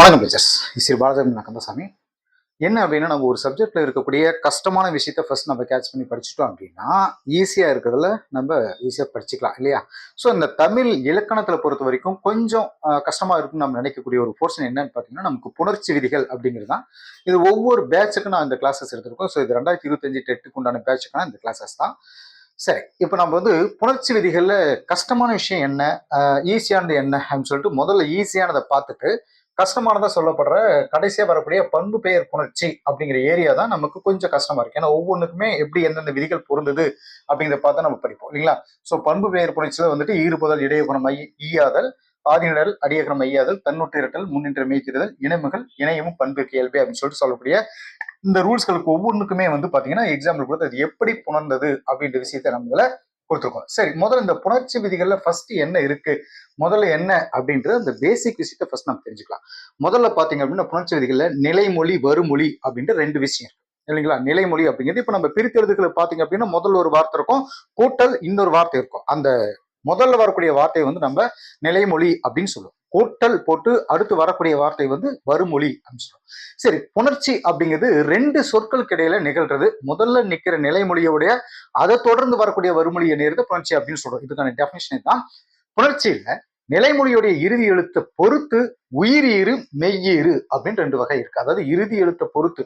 வணக்கம் டீச்சர்ஸ். ஸ்ரீ பாலச்சந்திரன் கந்தசாமி. என்ன அப்படின்னா நம்ம ஒரு சப்ஜெக்ட்ல இருக்கக்கூடிய கஷ்டமான விஷயத்த ஃபர்ஸ்ட் நம்ம கேட்ச் பண்ணி படிச்சுட்டோம் அப்படின்னா ஈஸியா இருக்கிறதுல நம்ம ஈஸியா படிச்சுக்கலாம் இல்லையா? ஸோ இந்த தமிழ் இலக்கணத்துல பொறுத்த வரைக்கும் கொஞ்சம் கஷ்டமாக கஷ்டமா இருக்குன்னு நம்ம நினைக்கக்கூடிய ஒரு போர்ஷன் என்னன்னு பார்த்தீங்கன்னா நமக்கு புணர்ச்சி விதிகள் அப்படிங்கிறது தான். இது ஒவ்வொரு பேட்சுக்கும் நான் இந்த கிளாஸஸ் எடுத்திருக்கோம். ஸோ இது ரெண்டாயிரத்தி இருபத்தஞ்சு டெட்டுக்கு உண்டான பேட்சுக்கான இந்த கிளாஸஸ் தான். சரி இப்போ நம்ம வந்து புணர்ச்சி விதிகள்ல கஷ்டமான விஷயம் என்ன? ஈஸியானது என்ன அப்படின்னு சொல்லிட்டு முதல்ல ஈஸியானதை பார்த்துட்டு கஷ்டமானதாக சொல்லப்படுற கடைசியாக வரக்கூடிய பண்பு பெயர் புணர்ச்சி அப்படிங்கிற ஏரியா தான் நமக்கு கொஞ்சம் கஷ்டமா இருக்கு. ஏன்னா ஒவ்வொன்றுக்குமே எப்படி எந்தெந்த விதிகள் பொருந்தது அப்படிங்கிறத பார்த்து நம்ம படிப்போம் இல்லைங்களா? ஸோ பண்பு பெயர் புணர்ச்சியில் வந்துட்டு ஈறுபதல் இடையகுணம் ஐ ஈயாதல் ஆதிநிழல் அடியகரம் ஐயாதல் தன்னுற்றிரட்டல் முன்னின்ற மெய்த்திருதல் இணைமுகள் இணையமும் பண்பு இயல்பு அப்படின்னு சொல்லிட்டு சொல்லக்கூடிய இந்த ரூல்ஸ்களுக்கு ஒவ்வொன்றுக்குமே வந்து பாத்தீங்கன்னா எக்ஸாம்பிள் கொடுத்து அது எப்படி புணர்ந்தது அப்படின்ற விஷயத்தை நம்மள கொடுத்துருக்கோம். சரி முதல்ல இந்த புணர்ச்சி விதிகள்ல ஃபர்ஸ்ட் என்ன இருக்கு? முதல்ல என்ன அப்படின்றது அந்த பேசிக் விஷயத்தை ஃபர்ஸ்ட் நம்ம தெரிஞ்சுக்கலாம். முதல்ல பாத்தீங்க அப்படின்னா புணர்ச்சி விதிகள்ல நிலைமொழி வருமொழி அப்படின்ற ரெண்டு விஷயம் இருக்கு. இல்லைங்களா? நிலைமொழி அப்படிங்கிறது இப்போ நம்ம பிரித்தெழுதுகளை பார்த்தீங்க அப்படின்னா முதல்ல ஒரு வார்த்தை இருக்கும் கூட்டல் இன்னொரு வார்த்தை இருக்கும். அந்த முதல்ல வரக்கூடிய வார்த்தையை வந்து நம்ம நிலைமொழி அப்படின்னு சொல்லுவோம். கூட்டல் போட்டு அடுத்து வரக்கூடிய வார்த்தை வந்து வருமொழி அப்படின்னு சொல்லுவோம். சரி புணர்ச்சி அப்படிங்கிறது ரெண்டு சொற்களுக்கு இடையில நிகழ்றது. முதல்ல நிக்கிற நிலைமொழியோடைய அதை தொடர்ந்து வரக்கூடிய வருமொழியை நேர்ந்து புணர்ச்சி அப்படின்னு சொல்றோம். இதுக்கான டெஃபினேஷன் தான் புணர்ச்சியில நிலைமொழியுடைய இறுதி எழுத்தை பொறுத்து உயிரீறு மெய்யீறு அப்படின்னு ரெண்டு வகை இருக்கு. அதாவது இறுதி எழுத்தை பொறுத்து.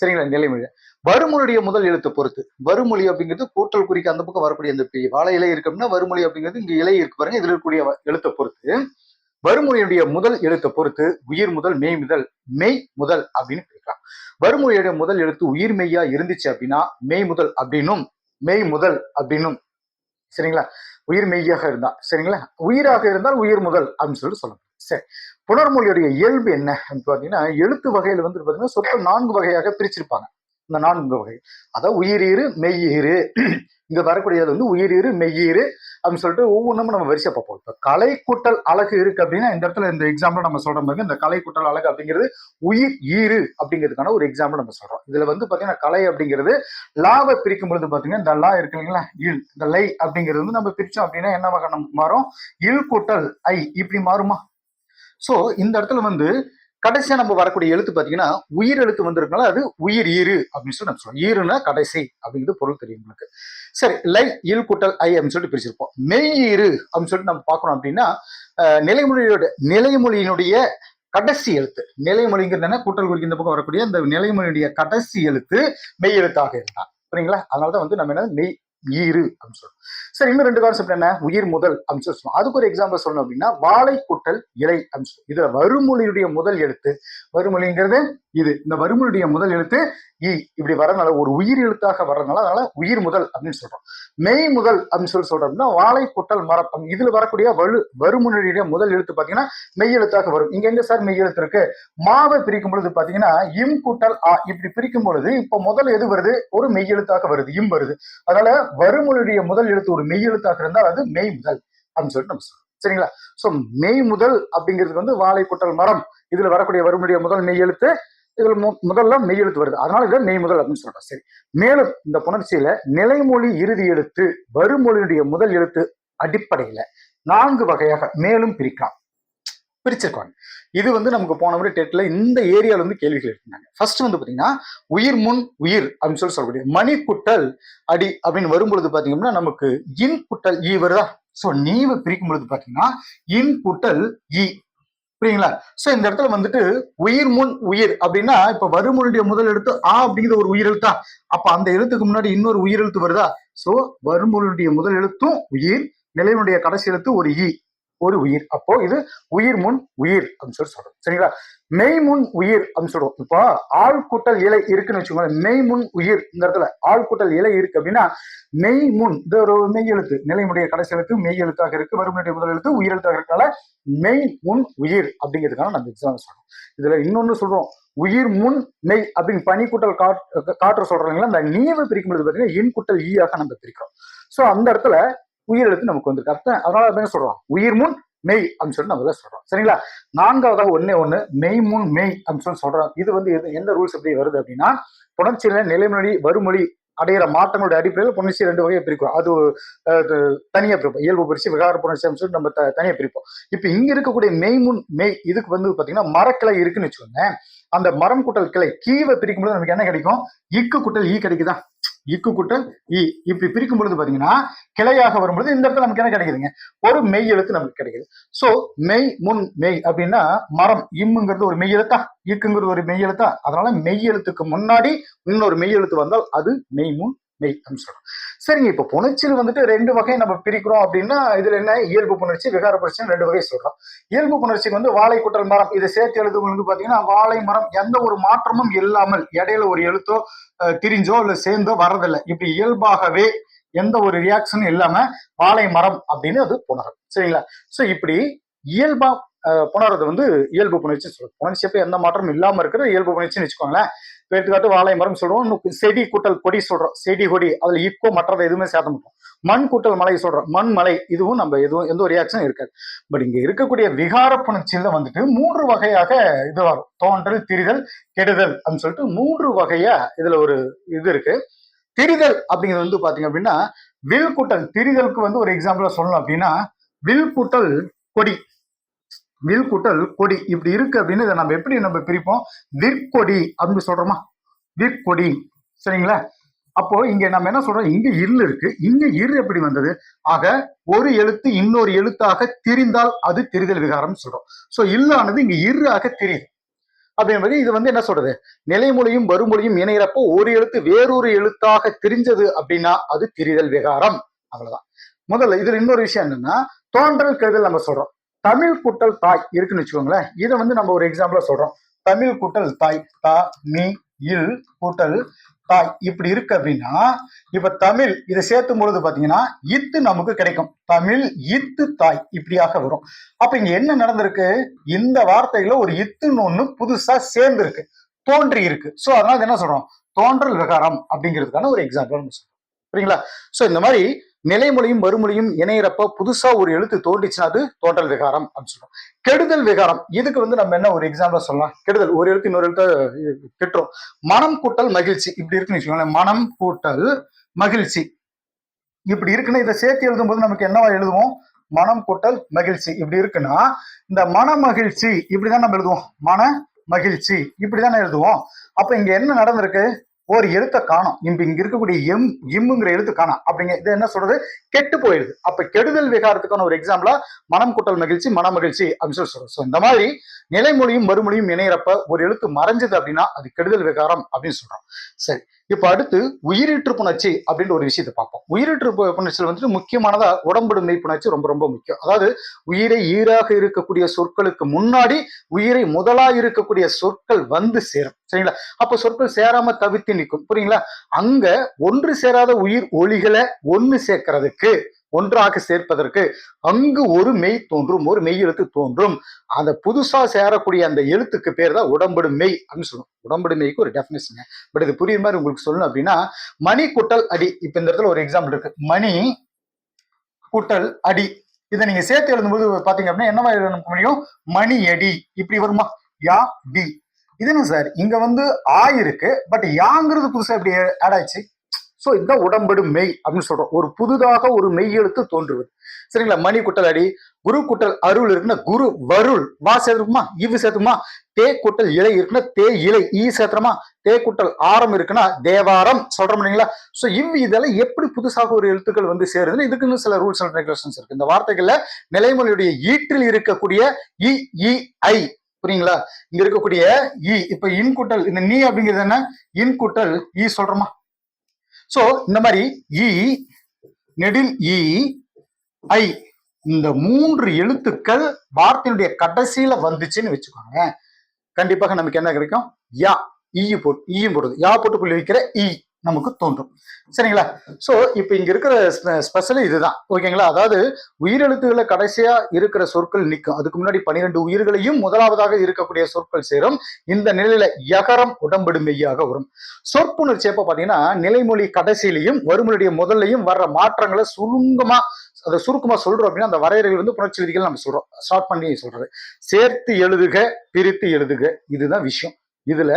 சரிங்களா நிலைமொழி. வருமொழியுடைய முதல் எழுத்தை பொறுத்து. வருமொழி அப்படிங்கிறது கூட்டல் குறிக்க அந்த பக்கம் வரக்கூடிய அந்த வாழை இலை இருக்கு அப்படின்னா வருமொழி அப்படிங்கிறது இங்க இலை இருக்கு பாருங்க இதுல இருக்கக்கூடிய எழுத்தை பொறுத்து. வருமொழியுடைய முதல் எழுத்தை பொறுத்து உயிர் முதல் மெய் முதல் மெய் முதல் அப்படின்னு பிரிக்கலாம். வருமொழியுடைய முதல் எழுத்து உயிர் மெய்யா இருந்துச்சு அப்படின்னா மெய் முதல் அப்படின்னும் மெய் முதல் அப்படின்னும். சரிங்களா? உயிர் மெய்யாக இருந்தா சரிங்களா? உயிராக இருந்தால் உயிர் முதல் அப்படின்னு சொல்லிட்டு சொல்லணும். சரி. புனர்மொழியுடைய இயல்பு என்ன அப்படின்னு பார்த்தீங்கன்னா எழுத்து வகையில வந்து பார்த்தீங்கன்னா சொற்கள் நான்கு வகையாக பிரிச்சிருப்பாங்க. இந்த நான்கு வகை. அதாவது உயிரீறு மெய்யீறு இங்க வரக்கூடியது வந்து உயிரீறு மெய்யீறு அப்படின்னு சொல்லிட்டு ஒவ்வொன்றும் நம்ம வரிசை பார்ப்போம். இப்போ கலை கூட்டல் அழகு இருக்கு அப்படின்னா இந்த இடத்துல இந்த எக்ஸாம்பிள் நம்ம சொல்ற மாதிரி இந்த கலை கூட்டல் அழகு அப்படிங்கிறது உயிர் ஈறு அப்படிங்கிறதுக்கான ஒரு எக்ஸாம்பிள் நம்ம சொல்றோம். இதுல வந்து பாத்தீங்கன்னா கலை அப்படிங்கிறது லாவை பிரிக்கும் பொழுது பாத்தீங்கன்னா இந்த லா இருக்கு இல்லைங்களா? இல் இந்த லை அப்படிங்கிறது வந்து நம்ம பிரிச்சோம் அப்படின்னா என்ன வகை நம்ம மாறும்? இல் கூட்டல் ஐ இப்படி மாறுமா? சோ இந்த இடத்துல வந்து கடைசியா நம்ம வரக்கூடிய எழுத்து பாத்தீங்கன்னா உயிர் எழுத்து வந்திருக்கனால அது உயிர் ஈறு அப்படின்னு சொல்லி நம்ம சொல்லுவோம் ஈருனா கடைசி அப்படிங்கிறது பொருள் தெரியும் உங்களுக்கு. சரி லை இல் கூட்டல் ஐ அப்படின்னு சொல்லிட்டு பிரிச்சிருப்போம். மெய் ஈறு அப்படின்னு சொல்லிட்டு நம்ம பார்க்கணும் அப்படின்னா நிலைமொழியோட நிலைமொழியினுடைய கடைசி எழுத்து. நிலைமொழிங்கிறது என்ன? கூட்டல் குறிக்கு இந்த பக்கம் வரக்கூடிய இந்த நிலைமொழியுடைய கடைசி எழுத்து மெய் எழுத்தாக இருந்தான் சரிங்களா அதனாலதான் வந்து நம்ம என்ன மெய் ஈறு அப்படின்னு சொல்லணும் சரி இன்னும் ரெண்டு கான்செப்ட் என்ன? உயிர் முதல் அப்படின்னு சொல்லி சொல்லுவோம் அதுக்கு ஒரு எக்ஸாம்பிள் சொல்லணும் அப்படின்னா வாழை கூட்டல் இலை அப்படின்னு சொல்லணும் இதுல வறுமொழியுடைய முதல் எழுத்து வறுமொழிங்கிறது இது. இந்த வறுமொழியுடைய முதல் எழுத்து இ இப்படி வரனால ஒரு உயிர் எழுத்தாக வர்றதுனால அதனால உயிர் முதல் அப்படின்னு சொல்றோம். மெய் முதல் அப்படின்னு சொல்லி சொல்றோம்னா வாழை குட்டல் மரப்பம். இதுல வரக்கூடிய வலு வருமொழியுடைய முதல் எழுத்து பாத்தீங்கன்னா மெய் எழுத்தாக வரும். இங்க எங்க சார் மெய் எழுத்து இருக்கு? மாவை பிரிக்கும் பொழுது பாத்தீங்கன்னா இம் குட்டல் ஆ இப்படி பிரிக்கும் பொழுது இப்ப முதல் எது வருது? ஒரு மெய் எழுத்தாக வருது இம் வருது. அதனால வருமொழியுடைய முதல் எழுத்து ஒரு மெய் எழுத்தாக இருந்தால் அது மெய் முதல் அப்படின்னு சொல்லிட்டு நம்ம சொல்றோம். சரிங்களா? சோ மெய் முதல் அப்படிங்கிறதுக்கு வந்து வாழை குட்டல் மரம். இதுல வரக்கூடிய வருமுடைய முதல் மெய் எழுத்து இதுல முதல்ல மெய் எழுத்து வருது. அதனால இதை மெய் முதல் அப்படின்னு சொல்றோம். சரி. மேலும் இந்த புணர்ச்சியில நிலைமொழி இறுதி எழுத்து வருமொழியுடைய முதல் எழுத்து அடிப்படையில நான்கு வகையாக மேலும் பிரிக்கலாம். பிரிச்சிருக்காங்க. இது வந்து நமக்கு போன முறை டெட்ல இந்த ஏரியால வந்து கேள்விகள் எடுத்தாங்க ஃபர்ஸ்ட் வந்து பாத்தீங்கன்னா உயிர் முன் உயிர் அப்படின்னு சொல்லி சொல்லக்கூடிய மணி குட்டல் அடி அப்படின்னு வரும்பொழுது பாத்தீங்கன்னா நமக்கு இன் குட்டல் ஈ வருதா? சோ நீவு பிரிக்கும் பொழுது பாத்தீங்கன்னா இன் குட்டல் ஈ புரியுங்களா சோ இந்த இடத்துல வந்துட்டு உயிர் முன் உயிர் அப்படின்னா இப்ப வருமுனுடைய முதல் எழுத்து ஆ அப்படிங்கிற ஒரு உயிர் எழுத்தா அப்ப அந்த எழுத்துக்கு முன்னாடி இன்னொரு உயிர் எழுத்து வருதா? சோ வருமுனுடைய முதல் எழுத்தும் உயிர் நிலையினுடைய கடைசி எழுத்து ஒரு ஈ. ஒரு உயிர். அப்போ இது உயிர் முன் உயிர் அப்படின்னு சொல்லி சொல்றோம். சரிங்களா? மெய் முன் உயிர் அப்படின்னு சொல்றோம். இப்போ ஆள் கூட்டல் இலை இருக்குன்னு வச்சுக்கோங்க மெய் முன் உயிர் இந்த இடத்துல ஆள் கூட்டல் இலை இருக்கு அப்படின்னா மெய் முன் இது ஒரு மெய் எழுத்து. நிலைமுடைய கடைசி எழுத்து மெய் எழுத்தாக இருக்கு. வருமுடைய முதல் எழுத்து உயிர் எழுத்தாக இருக்கனால மெய் முன் உயிர் அப்படிங்கிறதுக்கான நம்ம எக்ஸாம் சொல்றோம். இதுல இன்னொன்னு சொல்றோம். உயிர் முன் மெய் அப்படின்னு பனி கூட்டல் காற்று சொல்றாங்களா அந்த நீவை பிரிக்கும் பொழுது பாத்தீங்கன்னா இன் கூட்டல் ஈயாக நம்ம பிரிக்கிறோம். சோ அந்த இடத்துல உயிர் எழுத்து நமக்கு வந்திருக்கு. அர்த்தம்? அதனால என்ன சொல்றோம். உயிர் முன் மெய் அப்படின்னு சொல்லி நம்ம சொல்றோம். சரிங்களா? நான்காவதாக ஒன்னே ஒண்ணு மெய் முன் மெய் அப்படின்னு சொல்லி சொல்றோம். இது வந்து எது- எந்த ரூல்ஸ் எப்படி வருது அப்படின்னா புணர்ச்சியில நிலைமொழி வருமொழி அடையிற மாற்றங்களுடைய அடிப்படையில் புணர்ச்சி ரெண்டு வகையை பிரிக்கிறோம் அது தனியாக தனியா பிரிப்போம். இயல்பு புரட்சி விகார புணர்ச்சி அப்படின்னு சொல்லிட்டு நம்ம த- தனியா பிரிப்போம். இப்ப இங்க இருக்கக்கூடிய மெய்முன் மெய் இதுக்கு வந்து பாத்தீங்கன்னா மரக்கிளை இருக்குன்னு வச்சுக்கோங்க அந்த மரம் குட்டல் கிளை கீவை பிரிக்கும்போது நமக்கு என்ன கிடைக்கும்? இக்கு குட்டல் ஈ கிடைக்குதா? இக்கு கூட்டல் இ இப்படி பிரிக்கும் பொழுது பாத்தீங்கன்னா கிளையாக வரும்பொழுது இந்த இடத்துல நமக்கு என்ன கிடைக்குதுங்க? ஒரு மெய் எழுத்து நமக்கு கிடைக்குது. சோ மெய் முன் மெய் அப்படின்னா மரம் இம்முங்கிறது ஒரு மெய் எழுத்தா? இக்குங்கிறது ஒரு மெய் எழுத்தா? அதனால மெய் எழுத்துக்கு முன்னாடி இன்னொரு மெய் எழுத்து வந்தால் அது மெய் முன் மெய் அப்படின்னு சொல்றோம். சரிங்க இப்ப புணர்ச்சியில் வந்துட்டு ரெண்டு வகை நம்ம பிரிக்கிறோம் அப்படின்னா இதுல என்ன? இயல்பு புணர்ச்சி விகார புணர்ச்சி ரெண்டு வகை சொல்றோம். இயல்பு புணர்ச்சிக்கு வந்து வாழை குட்டல் மரம் இதை சேர்த்து எழுதும் வந்து பாத்தீங்கன்னா வாழை மரம் எந்த ஒரு மாற்றமும் இல்லாமல் இடையில ஒரு எழுத்தோ திரிஞ்சோ இல்ல சேர்ந்தோ வர்றதில்லை. இப்படி இயல்பாகவே எந்த ஒரு ரியாக்ஷனும் இல்லாம வாழை மரம் அப்படின்னு அது புணரும். சரிங்களா? சோ இப்படி இயல்பா புணர்றது வந்து இயல்பு புணர்ச்சி சொல்றோம் புணர்ச்சியப்ப எந்த மாற்றமும் இல்லாம இருக்கிற இயல்பு புணர்ச்சின்னு வச்சுக்கோங்களேன். எடுத்துக்காட்டு வாழை மரம் சொல்றோம். செடி கூட்டல் கொடி சொல்றோம். செடி கொடி அதுல இக்கோ மற்றதை எதுவுமே சேர்த்த மாட்டோம். மண் கூட்டல் மலை சொல்றோம். மண் மலை இதுவும் நம்ம எதுவும் எந்த ஒரு ரியாக்ஷனும் இருக்காது. பட் இங்க இருக்கக்கூடிய விகார புணர்ச்சியில வந்துட்டு மூன்று வகையாக இது வரும். தோன்றல் திரிதல் கெடுதல் அப்படின்னு சொல்லிட்டு மூன்று வகையா இதுல ஒரு இது இருக்கு. திரிதல் அப்படிங்கிறது வந்து பாத்தீங்க அப்படின்னா வில் கூட்டல் திரிதலுக்கு வந்து ஒரு எக்ஸாம்பிளா சொல்லணும் அப்படின்னா வில் கூட்டல் கொடி வில்குட்டல் கொடி. இப்படி இருக்கு அப்படின்னு இதை நம்ம எப்படி நம்ம பிரிப்போம்? விற்கொடி அப்படின்னு சொல்றோமா? விற்கொடி. சரிங்களா? அப்போ இங்க நம்ம என்ன சொல்றோம்? இங்க இல் இருக்கு. இங்க இரு எப்படி வந்தது? ஆக ஒரு எழுத்து இன்னொரு எழுத்தாக திரிந்தால் அது திரிதல் விகாரம் சொல்றோம். சோ இல்லானது இங்க இரு ஆக தெரியுது மாதிரி இது வந்து என்ன சொல்றது? நிலைமொழியும் வருமொழியும் இணைகிறப்போ ஒரு எழுத்து வேறொரு எழுத்தாக தெரிஞ்சது அப்படின்னா அது திரிதல் விகாரம். அவ்வளவுதான். முதல்ல இதுல இன்னொரு விஷயம் என்னன்னா தோன்றல் கருதல் நம்ம சொல்றோம். தமிழ் கூட்டல் தாய் இருக்குன்னு வச்சுக்கோங்களேன். இதை வந்து நம்ம ஒரு எக்ஸாம்பிளா சொல்றோம். தமிழ் கூட்டல் தாய் தா மீ இல் கூட்டல் தாய் இப்படி இருக்கு அப்படின்னா இப்ப தமிழ் இதை சேர்த்தும் பொழுது பாத்தீங்கன்னா இத்து நமக்கு கிடைக்கும். தமிழ் இத்து தாய் இப்படியாக வரும். அப்ப இங்க என்ன நடந்திருக்கு? இந்த வார்த்தையில ஒரு இத்துன்னு ஒண்ணு புதுசா சேர்ந்திருக்கு. தோன்றி இருக்கு. சோ அதனால இது என்ன சொல்றோம்? தோன்றல் விகாரம் அப்படிங்கிறதுக்கான ஒரு எக்ஸாம்பிள் நம்ம சொல்றோம். சரிங்களா சோ இந்த மாதிரி நிலைமொழியும் மறுமொழியும் இணையிறப்ப புதுசா ஒரு எழுத்து தோன்றிச்சுன்னா அது தோன்றல் விகாரம் அப்படின்னு சொல்றோம். கெடுதல் விகாரம். இதுக்கு வந்து நம்ம என்ன ஒரு எக்ஸாம்பிள் சொல்லலாம்? கெடுதல். ஒரு எழுத்து இன்னொரு எழுத்து கெட்டுரும் மனம் கூட்டல் மகிழ்ச்சி. இப்படி இருக்குன்னு வச்சுக்கோங்களேன். மனம் கூட்டல் மகிழ்ச்சி. இப்படி இருக்குன்னு இதை சேர்த்து எழுதும்போது நமக்கு என்னவா எழுதுவோம்? மனம் கூட்டல் மகிழ்ச்சி. இப்படி இருக்குன்னா இந்த மன மகிழ்ச்சி இப்படிதான் நம்ம எழுதுவோம். மன மகிழ்ச்சி. இப்படிதானே எழுதுவோம். அப்ப இங்க என்ன நடந்திருக்கு? ஒரு எழுத்தை காணும். இப்ப இங்க இருக்கக்கூடிய எம் இம்முங்கிற எழுத்து காணும். அப்படிங்க இது என்ன சொல்றது? கெட்டு போயிடுது அப்ப கெடுதல் விகாரத்துக்கான ஒரு எக்ஸாம்பிளா மனம் குட்டல் மகிழ்ச்சி மன மகிழ்ச்சி அப்படின்னு சொல்லி சொல்றோம். ஸோ இந்த மாதிரி நிலைமொழியும் மறுமொழியும் இணையிறப்ப ஒரு எழுத்து மறைஞ்சது அப்படின்னா அது கெடுதல் விகாரம் அப்படின்னு சொல்றோம். சரி. இப்ப அடுத்து உயிரீற்று புணர்ச்சி அப்படின்ற ஒரு விஷயத்தை பார்ப்போம். உயிரீற்று புணர்ச்சியில் வந்துட்டு முக்கியமானதா உடம்புடுமை புணர்ச்சி ரொம்ப ரொம்ப முக்கியம். அதாவது உயிரை ஈராக இருக்கக்கூடிய சொற்களுக்கு முன்னாடி உயிரை முதலா இருக்கக்கூடிய சொற்கள் வந்து சேரும். சரிங்களா? அப்ப சொற்கள் சேராம தவித்து நிற்கும். புரியுங்களா? அங்க ஒன்று சேராத உயிர் ஒளிகளை ஒன்று சேர்க்கறதுக்கு ஒன்றாக சேர்ப்பதற்கு அங்கு ஒரு மெய் தோன்றும் ஒரு மெய் எழுத்து தோன்றும். அந்த புதுசா சேரக்கூடிய அந்த எழுத்துக்கு பேர் தான் உடம்படு மெய் அப்படின்னு சொல்லுவோம். உடம்படு மெய்க்கு ஒரு டெஃபினேஷன் பட் இது புரியுற மாதிரி உங்களுக்கு சொல்லணும் அப்படின்னா மணி குட்டல் அடி. இப்ப இந்த இடத்துல ஒரு எக்ஸாம்பிள் இருக்கு. மணி குட்டல் அடி. இதை நீங்க சேர்த்து எழுதும்போது பாத்தீங்க அப்படின்னா என்னவா எழுத முடியும் மணி அடி. இப்படி வருமா? யா டி. இது என்ன சார்? இங்க வந்து ஆ இருக்கு பட் யாங்கிறது புதுசா எப்படி ஆட் ஆயிடுச்சு? ஸோ இதுதான் உடம்படு மெய் அப்படின்னு சொல்றோம். ஒரு புதுதாக ஒரு மெய் எழுத்து தோன்றுவது. சரிங்களா? மணி குட்டல் அடி குரு குட்டல் அருள் இருக்குன்னா குரு வருள். வா சேர்த்துக்குமா இவு சேர்த்துக்குமா தே குட்டல் இலை இருக்குன்னா தே இலை. ஈ சேர்த்துறோமா தே குட்டல் ஆரம் இருக்குன்னா தேவாரம். சொல்றோம் இல்லைங்களா? ஸோ இவ் இதெல்லாம் எப்படி புதுசாக ஒரு எழுத்துக்கள் வந்து சேருதுன்னு இதுக்குன்னு சில ரூல்ஸ் அண்ட் ரெகுலேஷன்ஸ் இருக்கு. இந்த வார்த்தைகள்ல நிலைமொழியுடைய ஈற்றில் இருக்கக்கூடிய இ இ ஐ. புரியுங்களா? இங்க இருக்கக்கூடிய இ இப்ப இன்குட்டல் இந்த நீ அப்படிங்கிறது என்ன? இன்குட்டல் இ ஈ சொல்றோமா? ஸோ இந்த மாதிரி இ நெடில் e, இ ஐ இந்த மூன்று எழுத்துக்கள் வார்த்தையினுடைய கடைசியில வந்துச்சுன்னு வச்சுக்கோங்க கண்டிப்பாக நமக்கு என்ன கிடைக்கும்? யா e ஈ போட்டு ஈயும் போடுது. யா போட்டு புள்ளி வைக்கிற ஈ நமக்கு தோன்றும். சரிங்களா? சோ இப்போ இங்க இருக்கிற ஸ்பெஷல் இதுதான். ஓகேங்களா அதாவது உயிரெழுத்துகளை கடைசியா இருக்கிற சொற்கள் நிற்கும் அதுக்கு முன்னாடி பன்னிரெண்டு உயிர்களையும் முதலாவதாக இருக்கக்கூடிய சொற்கள் சேரும். இந்த நிலையில யகரம் உடம்படு மெய்யாக வரும். சொற்புணர்ச்சி எப்ப பாத்தீங்கன்னா நிலைமொழி கடைசியிலையும் வறுமொழியுடைய முதல்லையும் வர்ற மாற்றங்களை சுருங்கமா அதை சுருக்கமா சொல்றோம் அப்படின்னா அந்த வரையறைகள் வந்து புணர்ச்சி விதிகள் நம்ம சொல்றோம். ஸ்டார்ட் பண்ணி சொல்றது. சேர்த்து எழுதுக பிரித்து எழுதுக. இதுதான் விஷயம். இதுல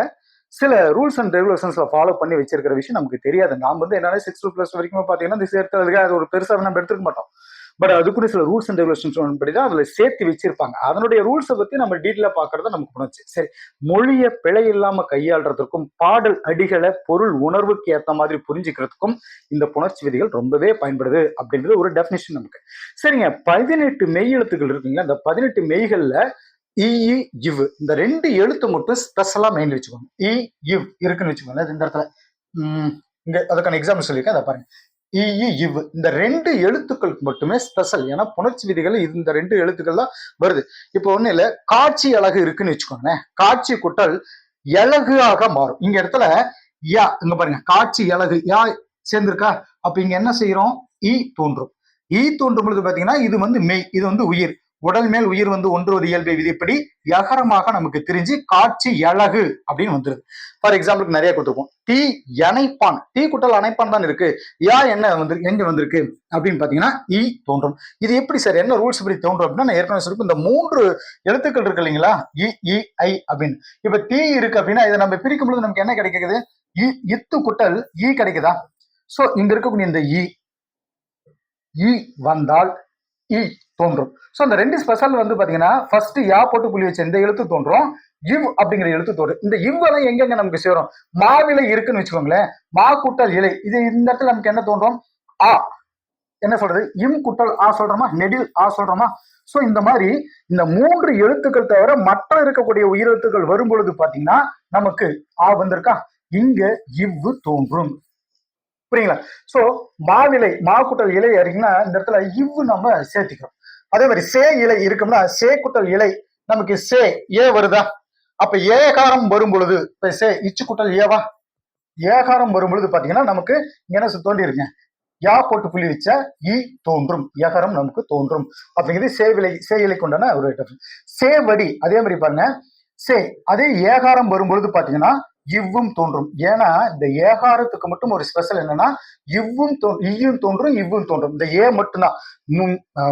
சில ரூல்ஸ் அண்ட் ரெகுலேஷன்ஸ்ல ஃபாலோ பண்ணி வச்சிருக்கிற விஷயம் நமக்கு தெரியாது. நாம் வந்து என்னன்னா சிக்ஸ் டூ பிளஸ் வரைக்கும் பாத்தீங்கன்னா இந்த சேர்த்து அது ஒரு பெருசா நம்ம எடுத்துக்க மாட்டோம். பட் அதுக்குரிய சில ரூல்ஸ் அண்ட் ரெகுலேஷன்ஸ் படி தான் அதுல சேர்த்து வச்சிருப்பாங்க. அதனுடைய ரூல்ஸை பத்தி நம்ம டீட்டெயிலா பாக்குறத நமக்கு புரிஞ்சு சரி மொழியை பிழை இல்லாம கையாளுறதுக்கும் பாடல் அடிகளை பொருள் உணர்வுக்கு ஏத்த மாதிரி புரிஞ்சுக்கிறதுக்கும் இந்த புணர்ச்சி விதிகள் ரொம்பவே பயன்படுது அப்படின்றது ஒரு டெஃபினிஷன் நமக்கு. சரிங்க பதினெட்டு மெய் எழுத்துக்கள் இருக்குங்களா? இந்த பதினெட்டு மெய்களில் இஇ இவ். இந்த ரெண்டு எழுத்து மட்டும் ஸ்பெஷலா மைண்ட் வச்சுக்கோங்க. இ இவ் இருக்குன்னு வச்சுக்கோங்க இந்த இடத்துல. இங்கே இங்க அதுக்கான எக்ஸாம்பிள் சொல்லியிருக்கேன். அதை பாருங்க. இஇ இவ். இந்த ரெண்டு எழுத்துக்களுக்கு மட்டுமே ஸ்பெஷல் ஏன்னா புணர்ச்சி விதிகள் இது இந்த ரெண்டு எழுத்துக்கள் தான் வருது. இப்போ ஒண்ணு இல்ல. காட்சி அழகு இருக்குன்னு வச்சுக்கோங்களேன். காட்சி குட்டல் இலகுவாக மாறும். இங்க இடத்துல யா இங்க பாருங்க. காட்சி இலகு யா சேர்ந்திருக்கா? அப்ப இங்க என்ன செய்யறோம் ஈ தோன்றும். ஈ தோன்றும் பொழுது பாத்தீங்கன்னா இது வந்து மெய். இது வந்து உயிர். உடல் மேல் உயிர் வந்து ஒன்றுவது இயல்பை விதிப்படி யகரமாக நமக்கு தெரிஞ்சு காட்சி அழகு அப்படின்னு வந்துருது. ஃபார் எக்ஸாம்பிளுக்கு நிறைய கொடுத்துருப்போம் தீ அணைப்பான் தீ குட்டல் அணைப்பான் தான் இருக்கு. யா என்ன வந்து எங்க வந்திருக்கு? அப்படின்னு பாத்தீங்கன்னா இ தோன்றும். இது எப்படி சார்? என்ன ரூல்ஸ் இப்படி தோன்றும் அப்படின்னா நான் ஏற்கனவே சொல்லிருப்பேன் இந்த மூன்று எழுத்துக்கள் இருக்கு இல்லைங்களா? இ இ ஐ அப்படின்னு. இப்ப தீ இருக்கு அப்படின்னா இதை நம்ம பிரிக்கும் பொழுது நமக்கு என்ன கிடைக்குது? இ இத்து குட்டல் இ கிடைக்குதா? சோ இங்க இருக்கக்கூடிய இந்த இ இ வந்தால் இ தோன்றும். ஸோ அந்த ரெண்டு ஸ்பெஷல் வந்து பார்த்தீங்கன்னா ஃபர்ஸ்ட் யா போட்டு புள்ளி வச்ச இந்த எழுத்து தோன்றும். இவ் அப்படிங்கிற எழுத்து தோன்றும். இந்த இவ்வெல்லாம் எங்கெங்க நமக்கு சேரும்? மாவிலை இருக்குன்னு வச்சுக்கோங்களேன். மா கூட்டல் இலை. இது இந்த இடத்துல நமக்கு என்ன தோன்றும்? ஆ. என்ன சொல்றது? இம் குட்டல் ஆ சொல்றோமா? நெடில் ஆ சொல்றோமா? ஸோ இந்த மாதிரி இந்த மூன்று எழுத்துக்கள் தவிர மற்ற இருக்கக்கூடிய உயிரெழுத்துக்கள் வரும் பொழுது பாத்தீங்கன்னா நமக்கு ஆ வந்திருக்கா? இங்க இவ்வு தோன்றும். புரியுங்களா? ஸோ மாவிலை மா குட்டல் இலை அறிங்கன்னா இந்த இடத்துல இவ்வு நம்ம சேர்த்திக்கிறோம். அதே மாதிரி சே இலை இருக்கும்னா சே குட்டல் இலை நமக்கு சே ஏ வருதா? அப்ப ஏகாரம் வரும் பொழுது இப்ப சே இச்சு குட்டல் ஏவா? ஏகாரம் வரும் பொழுது பாத்தீங்கன்னா நமக்கு என்ன தோண்டி இருக்குங்க யா போட்டு புள்ளி வச்சா இ தோன்றும். ஏகாரம் நமக்கு தோன்றும். அப்படிங்கிறது சேவிலை சேயிலை கொண்டான ஒரு சேவடி அதே மாதிரி பாருங்க. சே அதே ஏகாரம் வரும்பொழுது பாத்தீங்கன்னா இவ்வும் தோன்றும். ஏன்னா இந்த ஏகாரத்துக்கு மட்டும் ஒரு ஸ்பெஷல் என்னன்னா இவ்வும் தோ ஈயும் தோன்றும் இவ்வும் தோன்றும். இந்த ஏ மட்டும்தான்.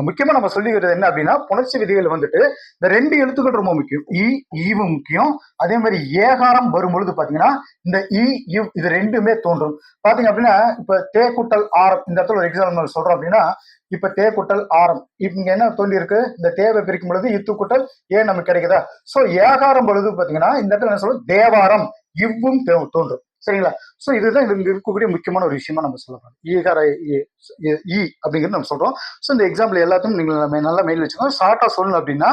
முக்கியமா நம்ம சொல்லிக்கிறது என்ன அப்படின்னா புணர்ச்சி விதிகள் வந்துட்டு இந்த ரெண்டு எழுத்துக்கள் ரொம்ப முக்கியம். இ ஈவும் முக்கியம். அதே மாதிரி ஏகாரம் வரும் பொழுது பாத்தீங்கன்னா இந்த இ இவ் இது ரெண்டுமே தோன்றும். பாத்தீங்க அப்படின்னா இப்ப தே குட்டல் ஆரம் இந்த இடத்துல ஒரு எக்ஸாம்பிள் சொல்றோம் அப்படின்னா இப்ப தே குட்டல் ஆரம். இங்க என்ன தோண்டி இருக்கு இந்த தேவை பிரிக்கும் பொழுது இத்து குட்டல் ஏன் நமக்கு கிடைக்குதா? சோ ஏகாரம் பொழுது பாத்தீங்கன்னா இந்த இடத்துல என்ன சொல்றோம்? தேவாரம். இவ்வும் தோ- தோன்றும். சரிங்களா? ஸோ இதுதான் இது இருக்கக்கூடிய முக்கியமான ஒரு விஷயமா நம்ம சொல்ல ஈகார இ- அப்படிங்கிறது நம்ம சொல்றோம். ஸோ இந்த எக்ஸாம்பிள் எல்லாத்தையும் நீங்கள் நம்ம நல்லா மெயில் வச்சுக்கோங்க. ஷார்ட்டாக சொல்லணும் அப்படின்னா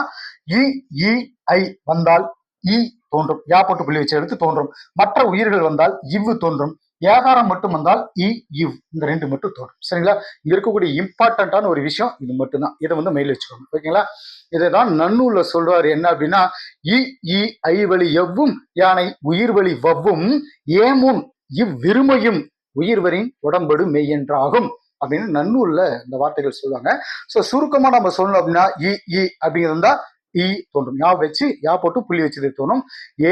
இ இ ஐ வந்தால் இ தோன்றும். யா போட்டு புள்ளி வச்சு எடுத்து தோன்றும். மற்ற உயிர்கள் வந்தால் இவ்வு தோன்றும். ஏகாரம் மட்டும் வந்தால் இ இவ் இந்த ரெண்டு மட்டும் தோணும் சரிங்களா? இங்க இருக்கக்கூடிய இம்பார்ட்டன்டான ஒரு விஷயம் இது மட்டும்தான். இதை வந்து மெயில் வச்சுக்கோங்க. ஓகேங்களா? இதைதான் நன்னூல்ல சொல்றாரு. என்ன அப்படின்னா இ இ ஐ வழி எவ்வும் யானை உயிர் வழி வவ்வும் ஏமும் இவ்விருமையும் உயிர்வரின் உடம்படு மெய்யென்றாகும் அப்படின்னு நன்னூல்ல இந்த வார்த்தைகள் சொல்லுவாங்க. சோ சுருக்கமா நம்ம சொல்லணும் அப்படின்னா இ இ அப்படிங்கிறது இ ஈ தோன்றும். யா வச்சு யா போட்டு புள்ளி வச்சது தோணும்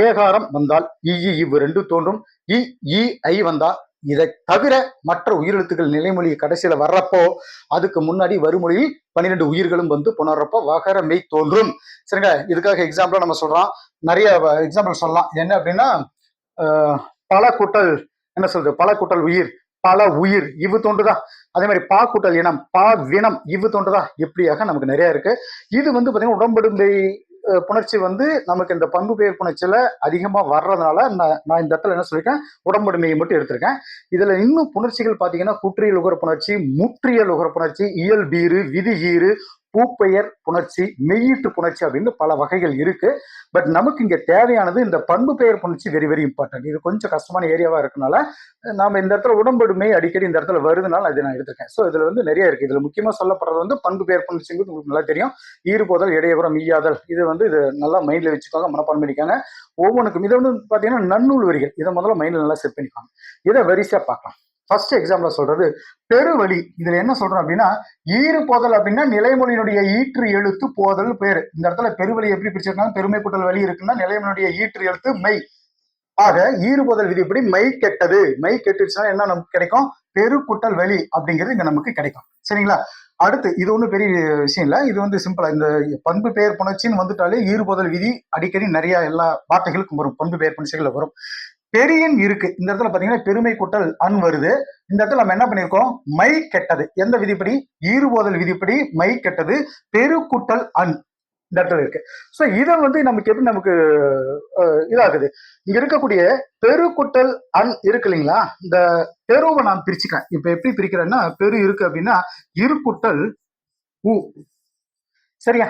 ஏகாரம் வந்தால் இ இ இவ் ரெண்டு தோன்றும். இ இ ஐ வந்தா இதை தவிர மற்ற உயிரெழுத்துக்கள் நிலைமொழி கடைசியில வர்றப்போ அதுக்கு முன்னாடி வறுமொழியில் பன்னிரெண்டு உயிர்களும் வந்து புணர்றப்போ வகர மெய் தோன்றும். சரிங்க? இதுக்காக எக்ஸாம்பிளா நம்ம சொல்றோம். நிறைய எக்ஸாம்பிள் சொல்லலாம். என்ன அப்படின்னா பல கூட்டல் என்ன சொல்றது? பல கூட்டல் உயிர். பல உயிர் இவ்வு தோன்றுதா அதே மாதிரி பா கூட்டல் இனம் பா வினம் இவ்வு தோன்றுதா இப்படியாக நமக்கு நிறைய இருக்கு. இது வந்து பாத்தீங்கன்னா உடம்படும்பை புணர்ச்சி வந்து நமக்கு இந்த பண்பு பெயர் புணர்ச்சியில அதிகமா வர்றதுனால நான் நான் இந்த இடத்துல என்ன சொல்லியிருக்கேன் உடம்படுமையை மட்டும் எடுத்திருக்கேன். இதுல இன்னும் புணர்ச்சிகள் பாத்தீங்கன்னா குற்றியல் உகர புணர்ச்சி முற்றியல் உகர புணர்ச்சி இயல்பீறு விதிகீறு பூப்பெயர் புணர்ச்சி மெய்யீட்டு புணர்ச்சி அப்படின்னு பல வகைகள் இருக்கு. பட் நமக்கு இங்க தேவையானது இந்த பண்பு பெயர் புணர்ச்சி வெரி வெரி இம்பார்ட்டன்ட் இது கொஞ்சம் கஷ்டமான ஏரியாவா இருக்கனால நாம இந்த இடத்துல உடம்படுமை அடிக்கடி இந்த இடத்துல வருதுனால அதை நான் எடுத்திருக்கேன். ஸோ இதுல வந்து நிறைய இருக்கு. இதுல முக்கியமா சொல்லப்படுறது வந்து பண்பு பெயர் புணர்ச்சிங்கிறது உங்களுக்கு நல்லா தெரியும். ஈறுபோதல் இடையபுறம் ஈயாதல். இது வந்து இது நல்லா மைண்ட்ல வச்சுக்கோங்க மனப்பாடம் பண்ணிக்காங்க ஒவ்வொன்றுக்கும் இதை வந்து பாத்தீங்கன்னா நன்னூல் வரிகள். இதை முதல்ல மைண்ட்ல நல்லா செட் பண்ணிக்கோங்க. இதை வரிசையா பார்க்கலாம். ஃபர்ஸ்ட் எக்ஸாம்பிள் சொல்றது பெருவழி. இதுல என்ன சொல்றோம் அப்படின்னா ஈறு போதல் அப்படின்னா நிலைமொழியினுடைய ஈற்று எழுத்து போதல் பேரு. இந்த இடத்துல பெருவழி எப்படி பிரிச்சிருக்காங்க? பெருமை கூட்டல் வழி இருக்குன்னா நிலைமொழியுடைய ஈற்று எழுத்து மெய். ஆக ஈறுபோதல் விதிப்படி மை கெட்டது. மை கெட்டுச்சுன்னா என்ன நமக்கு கிடைக்கும்? பெருக்குட்டல் வழி அப்படிங்கிறது இங்க நமக்கு கிடைக்கும். சரிங்களா? அடுத்து இது ஒன்றும் பெரிய விஷயம் இல்லை. இது வந்து சிம்பிளா இந்த பண்பு பெயர் புணர்ச்சின்னு வந்துட்டாலே ஈறுபோதல் விதி அடிக்கடி நிறைய எல்லா வார்த்தைகளுக்கும் வரும். பண்பு பெயர் புணர்ச்சிகள் வரும். பெரியன் இருக்கு. இந்த இடத்துல பாத்தீங்கன்னா பெருமை கூட்டல் அன் வருது. இந்த இடத்துல நம்ம என்ன பண்ணிருக்கோம் மை கெட்டது. எந்த விதிப்படி? ஈறுபோதல் விதிப்படி மை கெட்டது. பெருக்கூட்டல் அன் இந்த இடத்துல இருக்கு. சோ இதை வந்து நமக்கு எப்படி நமக்கு இதாகுது? இங்க இருக்கக்கூடிய பெருக்குட்டல் அன் இருக்கு இல்லைங்களா? இந்த பெருவை நான் பிரிச்சுக்கிறேன். இப்ப எப்படி பிரிக்கிறேன்னா பெரு இருக்கு அப்படின்னா இருக்குட்டல் உ. சரியா?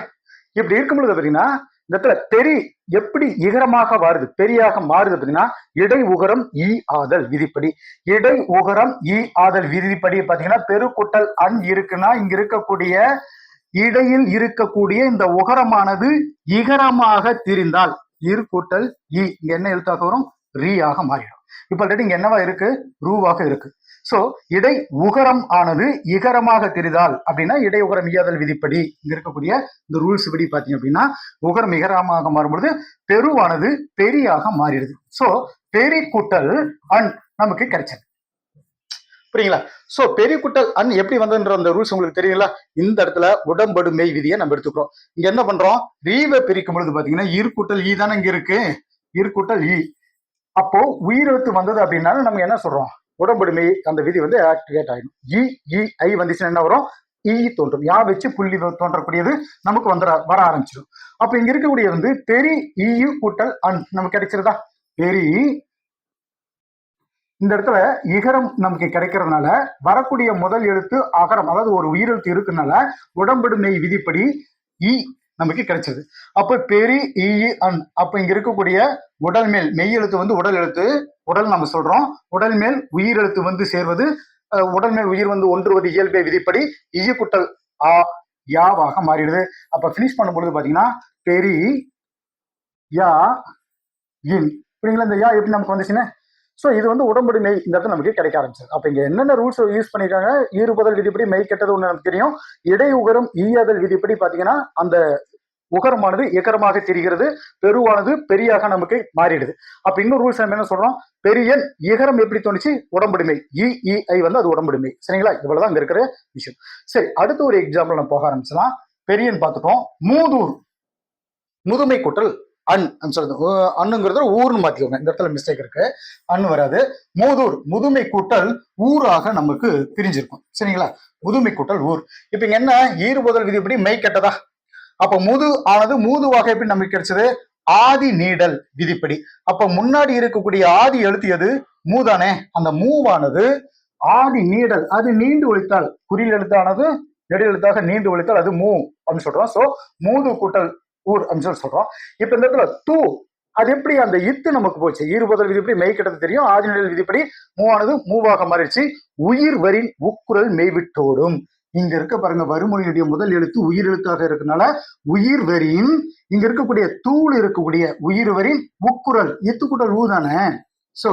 இப்படி இருக்கும் பொழுது பாத்தீங்கன்னா இந்த இடத்துல தெரி எப்படி இகரமாக மாறுது பெரியாக மாறுது அப்படின்னா இடை உகரம் ஈ ஆதல் விதிப்படி. இடை உகரம் ஈ ஆதல் விதிப்படி பார்த்தீங்கன்னா பெருக்குட்டல் அன் இருக்குன்னா இங்க இருக்கக்கூடிய இடையில் இருக்கக்கூடிய இந்த உகரமானது இகரமாக திரிந்தால் இரு கூட்டல் இ இங்க என்ன எழுத்தாக வரும்? ரீ ஆக மாறிடும். இப்ப ஆல்ரெடி இங்க என்னவா இருக்கு? ரூவாக இருக்கு. சோ இடை உகரம் ஆனது இகரமாக தெரிதால் அப்படின்னா இடை உகரம் இயாதல் விதிப்படி இங்க இருக்கக்கூடிய இந்த ரூல்ஸ் படி பாத்தீங்க அப்படின்னா உகரம் இகரமாக மாறும்பொழுது பெருவானது பெரியாக மாறிடுது. சோ பெரி கூட்டல் அன் நமக்கு கிடைச்சது. புரியுங்களா? சோ பெரிய குட்டல் அன் எப்படி வந்ததுன்ற அந்த ரூல்ஸ் உங்களுக்கு தெரியுங்களா? இந்த இடத்துல உடம்படு மெய் விதியை நம்ம எடுத்துக்கிறோம். இங்க என்ன பண்றோம்? ரீவை பிரிக்கும் பொழுது பாத்தீங்கன்னா ஈர்க்கூட்டல் ஈ தானே இங்க இருக்கு. இருக்கூட்டல் ஈ. அப்போ உயிரெழுத்து வந்தது அப்படின்னாலும் நம்ம என்ன சொல்றோம்? உடம்படு அந்த விதி வந்து ஆக்டிவேட் ஆகிடும் இ இ ஐ வந்துச்சுன்னா என்ன வரும்? ஈ தோன்றும். யா வச்சு புள்ளி தோன்றக்கூடியது நமக்கு வந்துட வர ஆரம்பிச்சிடும் அப்ப இங்க இருக்கக்கூடிய வந்து பெரி e இயு கூட்டல் அன். நமக்கு கிடைச்சிருதா? பெரி இந்த இடத்துல இகரம் நமக்கு கிடைக்கிறதுனால வரக்கூடிய முதல் எழுத்து அகரம் அதாவது ஒரு உயிரெழுத்து இருக்குனால உடம்படு விதிப்படி இ நமக்கு கிடைச்சது. அப்ப பெரி ஈ அன். அப்ப இங்க இருக்கக்கூடிய உடல் மேல் மெய் எழுத்து வந்து உடல் எழுத்து. உடல் நம்ம சொல்றோம். உடல் மேல் உயிர் எழுத்து வந்து சேர்வது. உடல் மேல் உயிர் வந்து ஒன்றுவது இயல்பே விதிப்படி ஈய குட்டல் ஆ யாவாக மாறிடுது. அப்ப பினிஷ் பண்ணும்பொழுது பாத்தீங்கன்னா பெரி யா இன். புரியுங்களா இந்த யா எப்படி நமக்கு வந்துச்சுன்னா? ஸோ இது வந்து உடம்படி மெய் இந்த இடத்துல நமக்கு கிடைக்க ஆரம்பிச்சது. அப்போ இங்கே என்னென்ன ரூல்ஸ் யூஸ் பண்ணியிருக்காங்க ஈறுபதல் விதிப்படி மெய் கெட்டது ஒன்று நமக்கு தெரியும். இடை உகரம் ஈயாதல் விதிப்படி பார்த்தீங்கன்னா அந்த உகரமானது இகரமாக தெரிகிறது. பெருவானது பெரியாக நமக்கு மாறிடுது. அப்ப இன்னொரு ரூல்ஸ் நம்ம என்ன சொல்றோம்? பெரியன் இகரம் எப்படி தோணுச்சு? உடம்புடுமை இஇஐ வந்து அது உடம்புடுமை சரிங்களா? இவ்வளவுதான் இங்க இருக்கிற விஷயம். சரி அடுத்த ஒரு எக்ஸாம்பிள் நம்ம போக ஆரம்பிச்சலாம். பெரியன் பார்த்துட்டோம் மூதூர் முதுமை குட்டல். அன் சொல்றது அண்ணுங்கிறது ஊர்னு மாத்திக்கோங்க. இந்த இடத்துல மிஸ்டேக் இருக்கு. அன் வராது. மூதூர் முதுமை கூட்டல் ஊராக நமக்கு பிரிஞ்சிருக்கும். சரிங்களா? முதுமை கூட்டல் ஊர். இப்ப இங்க என்ன? ஈறுபோதல் விதிப்படி மெய் கெட்டதா? அப்ப முது ஆனது மூதுவாக எப்படி நமக்கு கிடைச்சது? ஆதி நீடல் விதிப்படி. அப்ப முன்னாடி இருக்கக்கூடிய ஆதி எழுத்தியது மூதானே. அந்த மூவானது ஆதி நீடல். அது நீண்டு ஒழித்தால் குறியில் எழுத்தானது நெடு எழுத்தாக நீண்டு ஒழித்தால் அது மூ அப்படின்னு சொல்றோம். சோ மூது கூட்டல் ஊர் அப்படின்னு சொல்லி சொல்றோம். இப்ப இந்த இடத்துல தூ அது எப்படி அந்த இத்து நமக்கு போச்சு? ஈறுபதல் விதிப்படி மெய் கிட்டது தெரியும். ஆதிநிலை விதிப்படி மூவானது மூவாக மாறிடுச்சு. உயிர் வரின் உக்குரல் மெய்விட்டோடும் இங்க இருக்க பாருங்க வறுமொழியுடைய முதல் எழுத்து உயிர் எழுத்தாக இருக்கனால உயிர் வரின் இங்க இருக்கக்கூடிய தூள் இருக்கக்கூடிய உயிர் வரின் முக்குரல் இத்துக்குடல் ஊ தானே? சோ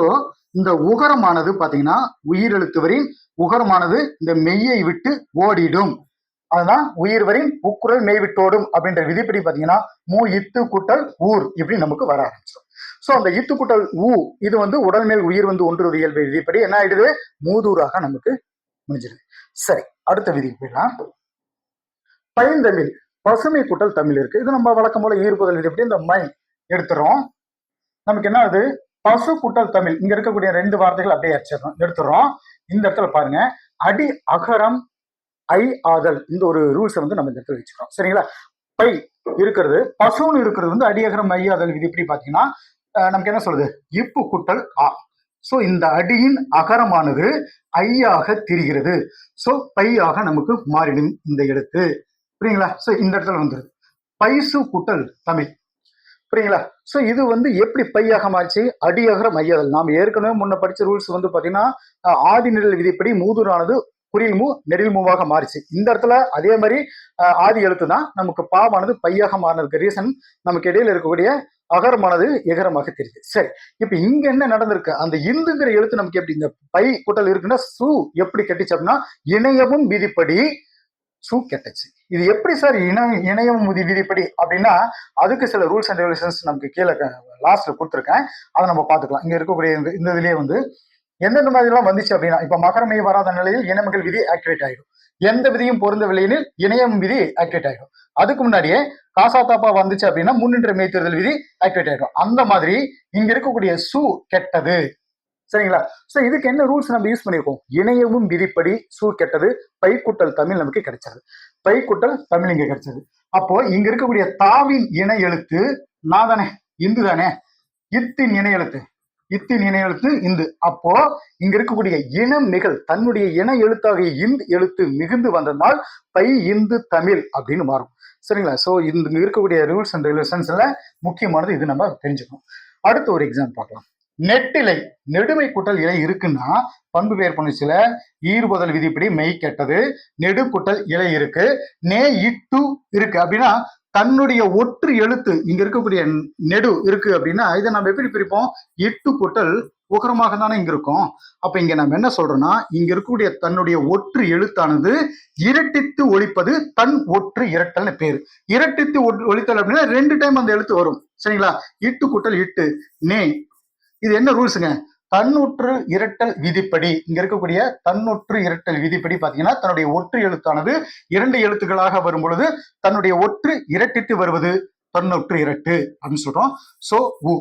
இந்த உகரமானது பாத்தீங்கன்னா உயிர் எழுத்து வரின் உகரமானது இந்த மெய்யை விட்டு ஓடிடும். அதுதான் உயிர் வரின் உக்குரல் மேய்விட்டோடும் அப்படின்ற விதிப்படி பாத்தீங்கன்னா மூ இத்து கூட்டல் ஊர் இப்படி நமக்கு வர ஆரம்பிச்சிடும். சோ அந்த இத்து கூட்டல் ஊ இது வந்து உடல் மேல் உயிர் வந்து ஒன்று இயல்பு விதிப்படி என்ன ஆயிடுது? மூதூராக நமக்கு முடிஞ்சிருது. சரி அடுத்த விதிக்கு போயிடலாம். பைந்தமிழ் பசுமை கூட்டல் தமிழ் இருக்கு. இது நம்ம வழக்கம் போல ஈர்ப்புதல் விதிப்படி இந்த மை எடுத்துறோம். நமக்கு என்ன ஆகுது? பசு கூட்டல் தமிழ் இங்க இருக்கக்கூடிய ரெண்டு வார்த்தைகள் அப்படியே அடிச்சிடறோம் எடுத்துறோம். இந்த இடத்துல பாருங்க. அடி அகரம் ஐ ஆதல் இந்த ஒரு ரூல்ஸை வந்து நம்ம இந்த இடத்துல வச்சுக்கிறோம். சரிங்களா? பை இருக்கிறது பசுன்னு இருக்கிறது வந்து அடியகரம் ஐ ஆதல் விதி எப்படி பார்த்தீங்கன்னா நமக்கு என்ன சொல்றது? இப்பு குட்டல் ஆ. ஸோ இந்த அடியின் அகரமானது ஐயாக திரிகிறது. ஸோ பையாக நமக்கு மாறிடும் இந்த எழுத்து. புரியுங்களா? ஸோ இந்த இடத்துல வந்துருது. பைசு குட்டல் தமிழ். புரியுங்களா? ஸோ இது வந்து எப்படி பையாக மாறிச்சு? அடியகர மையதல் நாம் ஏற்கனவே முன்ன படிச்ச ரூல்ஸ் வந்து பார்த்தீங்கன்னா ஆதிநிழல் ஆதி நிழல் விதிப்படி மூதூரானது குறில் மூ நெடில் மூவாக மாறிச்சு. இந்த இடத்துல அதே மாதிரி ஆதி எழுத்து தான் நமக்கு பாவானது பையாக மாறினதுக்கு ரீசன் நமக்கு இடையில இருக்கக்கூடிய அகரமானது எகரமாக தெரியுது. சரி இப்ப இங்க என்ன நடந்திருக்கு? அந்த இந்துங்கிற எழுத்து நமக்கு எப்படி இந்த பை கூட்டல் இருக்குன்னா சு எப்படி கெட்டுச்சு அப்படின்னா இணையவும் விதிப்படி சு கெட்டுச்சு. இது எப்படி சார் இணை இணையம் முதி விதிப்படி அப்படின்னா அதுக்கு சில ரூல்ஸ் அண்ட் ரெகுலேஷன்ஸ் நமக்கு கீழே லாஸ்ட்ல கொடுத்துருக்கேன். அதை நம்ம பார்த்துக்கலாம். இங்க இருக்கக்கூடிய இந்த இதுலயே வந்து எந்தெந்த மாதிரிலாம் வந்துச்சு அப்படின்னா இப்ப மகரமை வராத நிலையில் இனமகள் விதி ஆக்டிவேட் ஆயிடும் எந்த விதியும் பொருந்தவில்லையெனில் இணையம் விதி ஆக்டிவேட் ஆயிடும் அதுக்கு முன்னாடியே காசா தாப்பா வந்துச்சு அப்படின்னா முன்னின்ற மெய்த்தேர்தல் விதி ஆக்டிவேட் ஆயிடும் அந்த மாதிரி இங்க இருக்கக்கூடிய சு கெட்டது. சரிங்களா? சோ இதுக்கு என்ன ரூல்ஸ் நம்ம யூஸ் பண்ணியிருக்கோம் இணையவும் விதிப்படி சூ கெட்டது பைக்குட்டல் தமிழ் நமக்கு கிடைச்சது. பைக்குட்டல் தமிழ் இங்க கிடைச்சது. அப்போ இங்க இருக்கக்கூடிய தாவின் இணை எழுத்து நான் தானே இந்து தானே இத்தின் இணை எழுத்து. இத்தின் இணை எழுத்து இந்து. அப்போ இங்க இருக்கக்கூடிய இனம் நிகழ் தன்னுடைய இன எழுத்தாகிய இந்து எழுத்து மிகுந்து வந்ததுனால் பை இந்து தமிழ் அப்படின்னு மாறும். சரிங்களா? சோ இந்த இருக்கக்கூடிய ரூல்ஸ் அண்ட் ரெகுலேஷன்ஸ்ல முக்கியமானது இது நம்ம தெரிஞ்சுக்கணும். அடுத்து ஒரு எக்ஸாம் பார்க்கலாம். நெட்டிலை நெடுமை கூட்டல் இலை இருக்குன்னா பண்பு பெயர் பணிச்சில ஈறுபதல் விதிப்படி மெய் கெட்டது நெடுக்குட்டல் இலை இருக்கு நே இட்டு இருக்கு. அப்படின்னா தன்னுடைய ஒற்று எழுத்து இங்க இருக்கக்கூடிய நெடு இருக்கு அப்படின்னா இதை நம்ம எப்படி பிரிப்போம்? இட்டு கூட்டல் உகரமாக தானே இங்க இருக்கும். அப்ப இங்க நம்ம என்ன சொல்றோம்னா இங்க இருக்கக்கூடிய தன்னுடைய ஒற்று எழுத்தானது இரட்டித்து ஒழிப்பது தன் ஒற்று இரட்டல்னு பேர். இரட்டித்து ஒழித்தல் அப்படின்னா ரெண்டு டைம் அந்த எழுத்து வரும். சரிங்களா? இட்டு கூட்டல் இட்டு நே. இது என்ன ரூல்ஸுங்க தன்னுற்று இரட்டல் விதிப்படி இங்க இருக்கக்கூடிய தன்னுற்று இரட்டல் விதிப்படி பாத்தீங்கன்னா தன்னுடைய ஒற்று எழுத்தானது இரண்டு எழுத்துக்களாக வரும் பொழுது தன்னுடைய ஒற்று இரட்டித்து வருவது தன்னொற்று இரட்டு அப்படின்னு சொல்றோம். சோ உ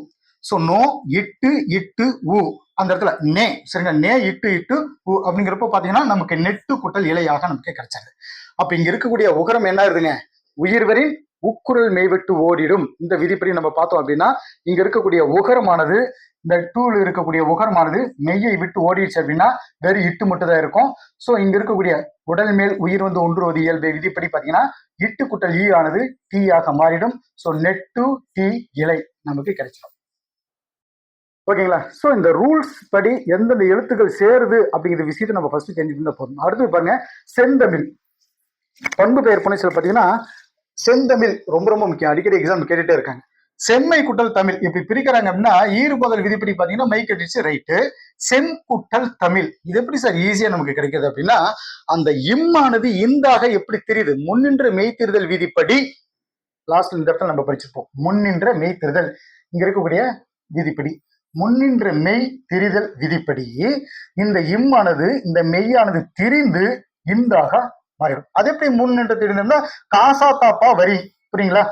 சோ நோ இட்டு இட்டு உ அந்த இடத்துல நே சரிங்க நே இட்டு இட்டு உ அப்படிங்கிறப்ப பாத்தீங்கன்னா நமக்கு நெட்டு குட்டல் இலையாக நமக்கு கிடைச்சது அப்ப இங்க இருக்கக்கூடிய உகரம் என்ன இருக்குங்க உயிர்வரின் உக்குரல் மெய்விட்டு ஓடிடும். இந்த விதிப்படி நம்ம பார்த்தோம் அப்படின்னா இங்க இருக்கக்கூடிய உகரமானது இந்த டூல இருக்கக்கூடிய உகரமானது மெய்யை விட்டு ஓடிடுச்சு அப்படின்னா வெறும் இட்டு மட்டும் தான் இருக்கும். சோ இங்க இருக்கக்கூடிய உடல் மேல் உயிர் வந்து ஒன்றுவது இயல்பு விதிப்படி பாத்தீங்கன்னா இட்டு குட்டல் ஈ ஆனது டீ ஆக மாறிடும் சோ நெட்டு டீ இலை நமக்கு கிடைச்சிடும். ஓகேங்களா? சோ இந்த ரூல்ஸ் படி எந்தெந்த எழுத்துக்கள் சேருது அப்படிங்கிற விஷயத்தை நம்ம ஃபர்ஸ்ட் தெரிஞ்சுட்டு போதும் அடுத்து பாருங்க செந்தமிழ். பண்பு பெயர் புனைச்சல் பாத்தீங்கன்னா செந்தமிழ் ரொம்ப ரொம்ப முக்கியம். அடிக்கடி எக்ஸாம் கேட்டுட்டே இருக்காங்க. செம்மை குட்டல் தமிழ் இப்படி பிரிக்கிறாங்க அப்படின்னா ஈறுபதல் விதிப்படி பாத்தீங்கன்னா மை கட்டிச்சு ரைட்டு செங்குட்டல் தமிழ். இது எப்படி சார் ஈஸியா நமக்கு கிடைக்குது அப்படின்னா அந்த இம்மானது இந்தாக எப்படி தெரியுது? முன்னின்ற மெய்த்திருதல் விதிப்படி லாஸ்ட் இந்த இடத்துல நம்ம படிச்சிருப்போம். முன்னின்ற மெய்த்திருதல் இங்க இருக்கக்கூடிய விதிப்படி. முன்னின்ற மெய் திரிதல் விதிப்படி இந்த இம்மானது இந்த மெய்யானது திரிந்து இந்தாக மாறிடும். அது எப்படி முன்னின்ற தெரிந்திருந்தா காசா தாப்பா வரி புரியுங்களா?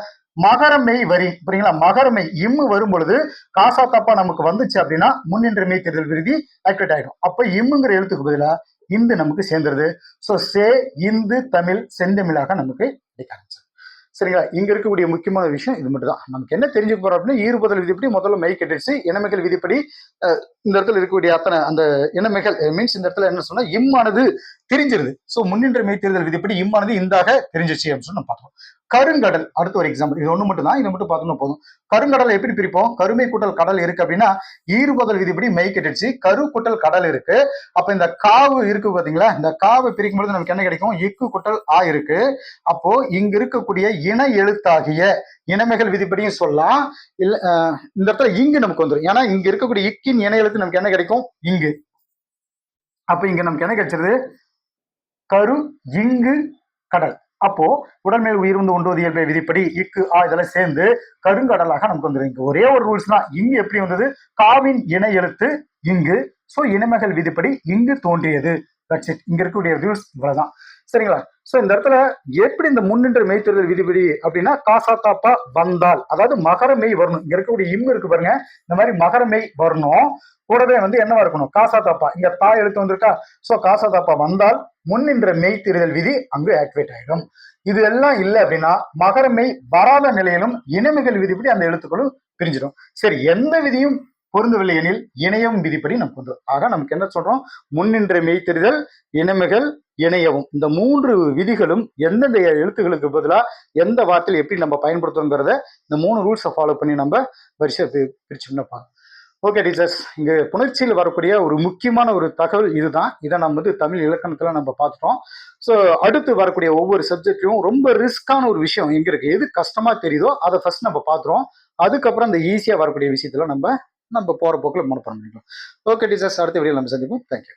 மகரமெய் வரி புரியுங்களா? மகரமெய் இம்மு வரும் பொழுது காசா தாப்பா நமக்கு வந்துச்சு அப்படின்னா முன்னின்ற மெய் விருதி ஆக்டிவேட் ஆயிடும். அப்ப இம்முங்கிற எழுத்துக்கு பதிலா இந்து நமக்கு சேர்ந்துருது. சோ சே இந்து தமிழ் செந்தமிழாக நமக்கு கிடைக்க சரிங்களா? இங்க இருக்கக்கூடிய முக்கியமான விஷயம் இது மட்டும் தான் நமக்கு என்ன தெரிஞ்சுக்க போறோம் அப்படின்னா ஈறுபதல் விதிப்படி முதல்ல மெய் கட்டிடுச்சு இனமைகள் விதிப்படி அஹ், இந்த இடத்துல இருக்கக்கூடிய அத்தனை அந்த இனமைகள் மீன்ஸ் இந்த இடத்துல என்ன சொன்னா இம்மானது தெரிஞ்சிருது. சோ முன்னின்ற மெய் தேர்தல் விதிப்படி இம்மானது இந்தாக தெரிஞ்சிச்சு அப்படின்னு சொல்லி நம்ம பார்த்தோம் கருங்கடல் அடுத்த ஒரு எக்ஸாம்பிள் இது ஒன்று மட்டும் தான் இதை மட்டும் பார்த்தோம்னா போதும். கருங்கடலை எப்படி பிரிப்போம்? கருமை கூட்டல் கடல் இருக்கு அப்படின்னா ஈறுபதல் விதிப்படி மெய் கெட்டுச்சு கரு கூட்டல் கடல் இருக்கு. அப்ப இந்த காவு இருக்கு பாத்தீங்களா? இந்த காவு பிரிக்கும் பொழுது நமக்கு என்ன கிடைக்கும்? இக்கு கூட்டல் ஆ இருக்கு. அப்போ இங்க இருக்கக்கூடிய இன எழுத்தாகிய இனமைகள் விதிப்படியும் சொல்லலாம். இல்ல இந்த இடத்துல இங்கு நமக்கு வந்துடும் ஏன்னா இங்க இருக்கக்கூடிய இக்கின் இன எழுத்து நமக்கு என்ன கிடைக்கும்? இங்கு. அப்ப இங்க நமக்கு என்ன கிடைச்சிருது? கரு இங்கு கடல். அப்போ உடல் மேல் உயிர் வந்து ஒன்றுவது இயல்பை விதிப்படி இக்கு ஆ இதெல்லாம் சேர்ந்து கருங்கடலாக நமக்கு வந்துடும் இங்கு ஒரே ஒரு ரூல்ஸ் தான். இங்கு எப்படி வந்தது? காவின் இணை எழுத்து இங்கு. ஸோ இனமகள் விதிப்படி இங்கு தோன்றியது. தட்ஸ் இட் இங்க இருக்கக்கூடிய ரூல்ஸ் இவ்வளவுதான். சரிங்களா? சோ இந்த இடத்துல எப்படி இந்த முன்னின்ற மெய்த்தெழுதல் விதிபடி அப்படின்னா காசா தாப்பா வந்தால். அதாவது மகர மெய் வரணும். இங்க இருக்கக்கூடிய இம்மு இருக்கு பாருங்க. இந்த மாதிரி மகர மெய் வரணும். கூடவே வந்து என்னவா இருக்கணும்? காசா தாப்பா. இங்க தா எழுத்து வந்திருக்கா? சோ காசா தாப்பா வந்தால் முன்னின்ற மெய் தெரிதல் விதி அங்கு ஆக்டிவேட் ஆயிடும். இது எல்லாம் இல்லை அப்படின்னா மகரமை வராத நிலையிலும் இனமிகள் விதிப்படி அந்த எழுத்துக்களும் பிரிஞ்சிடும். சரி எந்த விதியும் பொருந்தவில்லை எனில் இணையவும் விதிப்படி நமக்கு வந்துடும் ஆக நமக்கு என்ன சொல்றோம்? முன்னின்ற மெய் தெரிதல் இனமிகள் இணையவும். இந்த மூன்று விதிகளும் எந்தெந்த எழுத்துக்களுக்கு பதிலா எந்த வார்த்தையில் எப்படி நம்ம பயன்படுத்தோங்கிறத இந்த மூணு ரூல்ஸை ஃபாலோ பண்ணி நம்ம வரிசை பி- பிரிச்சோம்னா பார்க்கலாம் ஓகே டீச்சர்ஸ் இங்க புணர்ச்சியில் வரக்கூடிய ஒரு முக்கியமான ஒரு தகவல் இதுதான். இதை நம்ம வந்து தமிழ் இலக்கணத்துல நம்ம பார்த்துட்டோம். ஸோ அடுத்து வரக்கூடிய ஒவ்வொரு சப்ஜெக்ட்லையும் ரொம்ப ரிஸ்கான ஒரு விஷயம் எங்க இருக்கு? எது கஷ்டமா தெரியுதோ அதை ஃபர்ஸ்ட் நம்ம பார்த்துருவோம். அதுக்கப்புறம் இந்த ஈஸியா வரக்கூடிய விஷயத்துல நம்ம நம்ம போற போக்கில் மனப்பாடம் பண்ணிக்கலாம். ஓகே டீச்சர்ஸ் அடுத்த வீடியோ நம்ம சந்திப்போம். தேங்க்யூ